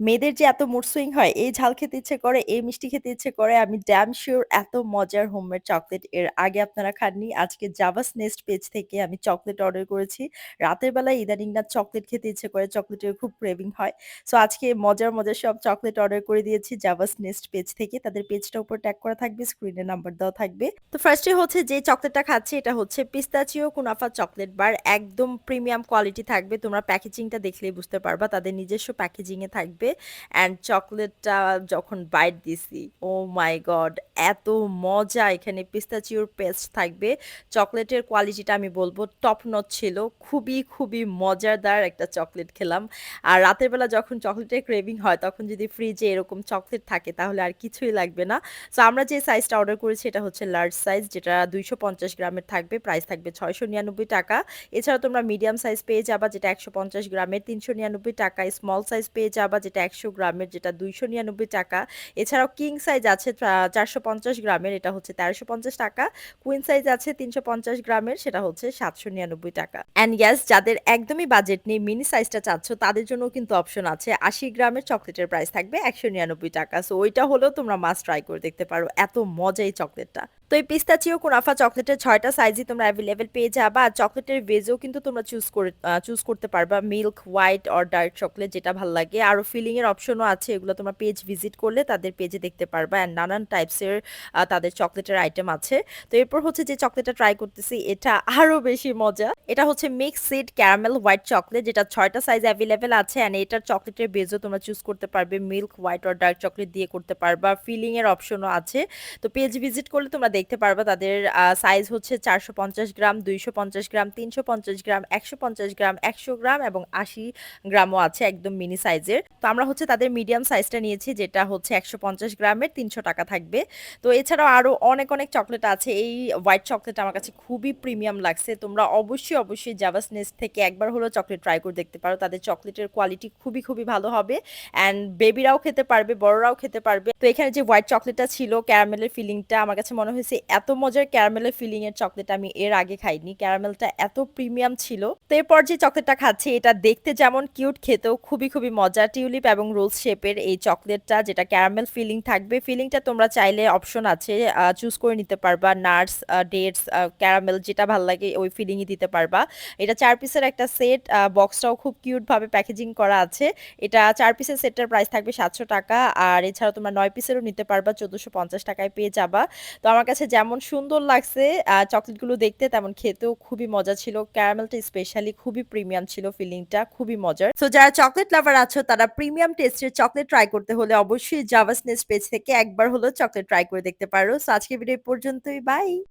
মেয়েদের যে এত মুড সুইং হয়, এই ঝাল খেতে ইচ্ছে করে, এই মিষ্টি খেতে ইচ্ছে করে, আমি ড্যাম শিওর এত মজার হোমমেড চকলেট এর আগে আপনারা খাননি। আজকে জাভাস নেস্ট পেজ থেকে আমি চকলেট অর্ডার করেছি। রাতের বেলায় ইদানিং না চকলেট খেতে ইচ্ছে করে, চকলেটের খুব ক্রেভিং হয়। সো আজকে মজার, মজার সব চকলেট অর্ডার করে দিয়েছি জাভাস নেস্ট পেজ থেকে। তাদের পেজটার উপর ট্যাগ করা থাকবে, স্ক্রিনে নাম্বার দেওয়া থাকবে। তো ফার্স্টে হচ্ছে যে চকলেটটা খাচ্ছি এটা হচ্ছে পিস্তাচিও কুনাফা চকলেট বার। একদম প্রিমিয়াম কোয়ালিটি থাকবে। তোমরা প্যাকেজিংটা দেখলেই বুঝতে পারবা। তাদের নিজস্ব প্যাকেজিংয়ে এ থাকবে। অ্যান্ড চকোলেটটা যখন বাইট দিছি, ও মাই গড! এত মজা এখানে পিস্তাচিওর পেস্ট থাকবে। চকোলেটের কোয়ালিটিটা আমি বলব টপ নচ ছিল। খুবই, খুবই মজাদার একটা চকোলেট খেলাম। আর রাতের বেলা যখন চকোলেটের ক্রেভিং হয় তখন যদি ফ্রিজে এরকম চকোলেট থাকে তাহলে আর কিছুই লাগবে না। সো আমরা যে সাইজটা অর্ডার করেছি এটা হচ্ছে লার্জ সাইজ যেটা ২৫০ গ্রামের থাকবে। প্রাইস থাকবে ৳৬৯৯ এছাড়া তোমরা মিডিয়াম সাইজ পেয়ে যাবা যেটা ১৫০ গ্রামের ৳৩৯৯ স্মল সাইজ পেয়ে যাবা যেটা ১০০ গ্রামের, যেটা ৳২৯৯ এছাড়াও কিং সাইজ আছে চারশো পঞ্চাশ গ্রামের, এটা হচ্ছে ৳১৩৫০ কুইন সাইজ আছে ৩৫০ গ্রামের, সেটা হচ্ছে ৳৭৯৯ অ্যান্ড ইয়েস যাদের একদমই বাজেট নেই মিনি সাইজটা চাচ্ছ, তাদের জন্যও কিন্তু অপশন আছে। ৮০ গ্রামের চকলেটের প্রাইস থাকবে ৳১৯৯ সো ওইটা হলেও তোমরা মাস্ট ট্রাই করে দেখতে পারো। এত মজা এই চকোলেটটা। তো এই পিস্তাচিও কুনাফা চকোলেটের ৬ টা সাইজই তোমরা এভেইলেবল পেয়ে যাবা। আর চকোলেটের ভেজও কিন্তু তোমরা চুজ করে চুজ করতে পারবা। Milk, white or dark chocolate যেটা ভালো লাগে। আরও ফিলিং এর অপশনও আছে। এগুলো তোমরা পেজ ভিজিট করলে তাদের পেজে দেখতে পারবা। অ্যান্ড নানান টাইপস এর আ তাদের চকোলেটের আইটেম আছে। তো এরপর হচ্ছে যে চকোলেটটা ট্রাই করতেছি এটা আরও বেশি মজা। এটা হচ্ছে mix seed caramel white chocolate যেটা ছয়টা সাইজ অ্যাভেলেবেল আছে। অ্যান্ড এটার চকোলেটের বেজও তোমরা চুজ করতে পারবে। Milk, white or dark chocolate দিয়ে করতে পারবা। ফিলিং এর অপশনও আছে। তো পেজ ভিজিট করলে তোমরা দেখতে পারবা তাদের সাইজ হচ্ছে ৪৫০ গ্রাম, ২৫০ গ্রাম, ৩৫০ গ্রাম, ১৫০ গ্রাম, ১০০ গ্রাম এবং ৮০ গ্রামও আছে একদম মিনি সাইজের। তো আমরা হচ্ছে তাদের মিডিয়াম সাইজটা নিয়েছি যেটা হচ্ছে ১৫০ গ্রামের ৳৩০০ থাকবে। তো এছাড়াও আরও অনেক, অনেক চকলেট আছে। এই হোয়াইট চকোলেট আমার কাছে খুবই প্রিমিয়াম লাগছে। তোমরা অবশ্যই, অবশ্যই জাভাস নেস্ট থেকে একবার হলেও চকলেট ট্রাই করে দেখতে পারো। তাদের চকলেটের কোয়ালিটি খুবই, খুবই ভালো হবে। অ্যান্ড বেবিরাও খেতে পারবে, বড়রাও খেতে পারবে। তো এখানে যে হোয়াইট চকলেটটা ছিল ক্যারামেলের ফিলিংটা আমার কাছে মনে হয়েছে এত মজার ক্যারামেলের ফিলিং এর চকোলেট আমি এর আগে খাইনি। ক্যারামেলটা এত প্রিমিয়াম ছিল। তো এরপর যে চকলেটটা খাচ্ছি এটা দেখতে যেমন কিউট খেতেও খুবই, খুবই মজা। টিউলিপ এবং রোল শেপের এই চকলেটটা যেটা ক্যারামেল ফিলিং থাকবে। ফিলিংটা তোমরা চাইলে অপশন আছে চুজ করে নিতে পারবা। নাটস, আ ডেটস, ক্যারামেল যেটা ভালো লাগে ওই ফিলিংই দিতে পারবা। এটা ৪ পিসের একটা সেট। বক্সটাও খুব কিউট ভাবে প্যাকেজিং করা আছে। এটা চার পিসের সেটটার প্রাইস থাকবে ৳৭০০ আর এছাড়াও তোমরা ৯ পিসেরও নিতে পারবা ৳১৪৫০ টাকায় পেয়ে যাবা। তো আমার কাছে যেমন সুন্দর লাগছে চকলেটগুলো দেখতে তেমন খেতেও খুবই মজা ছিল। ক্যারামেলটা স্পেশালি খুবই প্রিমিয়াম ছিল ফিলিংটা খুবই মজার। সো যারা চকলেট লাভার আছো, তারা প্রিমিয়াম টেস্টের চকলেট ট্রাই করতে হলে অবশ্যই জাভাসনেস পেজ থেকে একবার হলেও চকলেট ট্রাই করে দেখতে পারো। সো আজকের ভিডিও পর্যন্তই। বাই।